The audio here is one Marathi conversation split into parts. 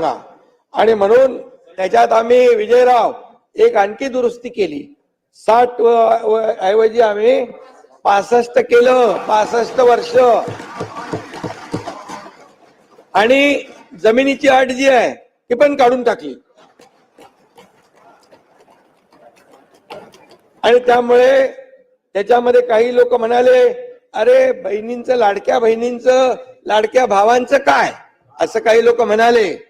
सांगा. आणि म्हणून त्याच्यात आम्ही विजयराव एक आणखी दुरुस्ती केली. साठ ऐवजी आम्ही पासष्ट केलं. पासष्ट वर्ष. आणि जमिनीची अट जी आहे ती पण काढून टाकली. आणि त्यामुळे त्याच्यामध्ये काही लोक म्हणाले अरे बहिणींचं लाडक्या बहिणींचं लाडक्या भावांचं काय? असं काही लोक म्हणाले.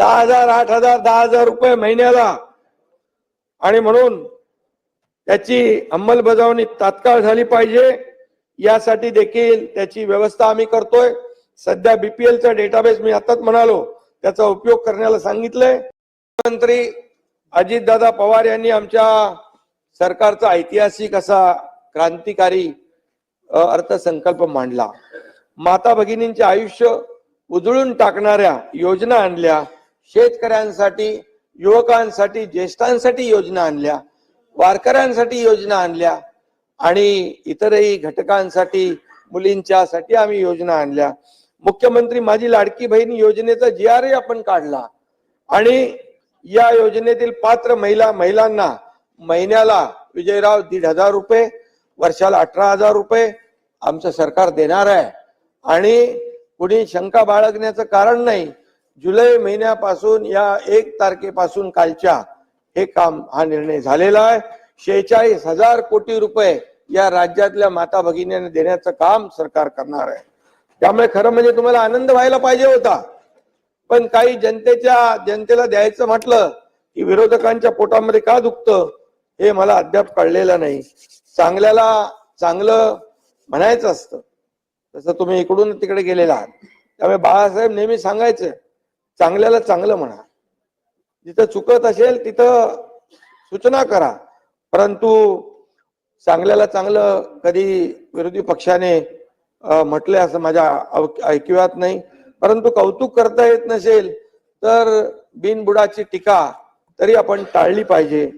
दहा हजार आठ हजार दहा हजार रुपये महिन्याला. आणि म्हणून त्याची अंमलबजावणी तात्काळ झाली पाहिजे. यासाठी देखील त्याची व्यवस्था आम्ही करतोय. सध्या बीपीएलचा डेटाबेस मी आताच म्हणालो त्याचा उपयोग करण्याला सांगितलंय. मंत्री अजितदादा पवार यांनी आमच्या सरकारचा ऐतिहासिक असा क्रांतिकारी अर्थसंकल्प मांडला. माता भगिनींचे आयुष्य उजळून टाकणाऱ्या योजना आणल्या. शेतकऱ्यांसाठी युवकांसाठी ज्येष्ठांसाठी योजना आणल्या वारकऱ्यांसाठी योजना आणल्या आणि इतरही घटकांसाठी मुलींच्यासाठी आम्ही योजना आणल्या. मुख्यमंत्री माझी लाडकी बहीण योजनेचा जी आर आपण काढला आणि या योजनेतील पात्र महिला महिलांना महिन्याला विजयराव दीड हजार रुपये वर्षाला अठरा हजार रुपये आमचं सरकार देणार आहे. आणि कुणी शंका बाळगण्याचं कारण नाही जुलै महिन्यापासून या एक तारखेपासून कालच्या हे काम हा निर्णय झालेला आहे. शेहेचाळीस हजार कोटी रुपये या राज्यातल्या माता भगिनींना देण्याचं काम सरकार करणार आहे. त्यामुळे खरं म्हणजे तुम्हाला आनंद व्हायला पाहिजे होता. पण काही जनतेच्या जनतेला द्यायचं म्हटलं की विरोधकांच्या पोटामध्ये का दुखतं हे मला अद्याप कळलेलं नाही. चांगल्याला चांगलं म्हणायचं असतं. तसं तुम्ही इकडून तिकडे गेलेला आहात. त्यामुळे बाळासाहेब नेहमी सांगायचं चांगल्याला चांगलं म्हणा. जिथं चुकत असेल तिथं सूचना करा. परंतु चांगल्याला चांगलं कधी विरोधी पक्षाने म्हटले असं माझ्या अव- ऐकिवात नाही. परंतु कौतुक करता येत नसेल तर बिनबुडाची टीका तरी आपण टाळली पाहिजे.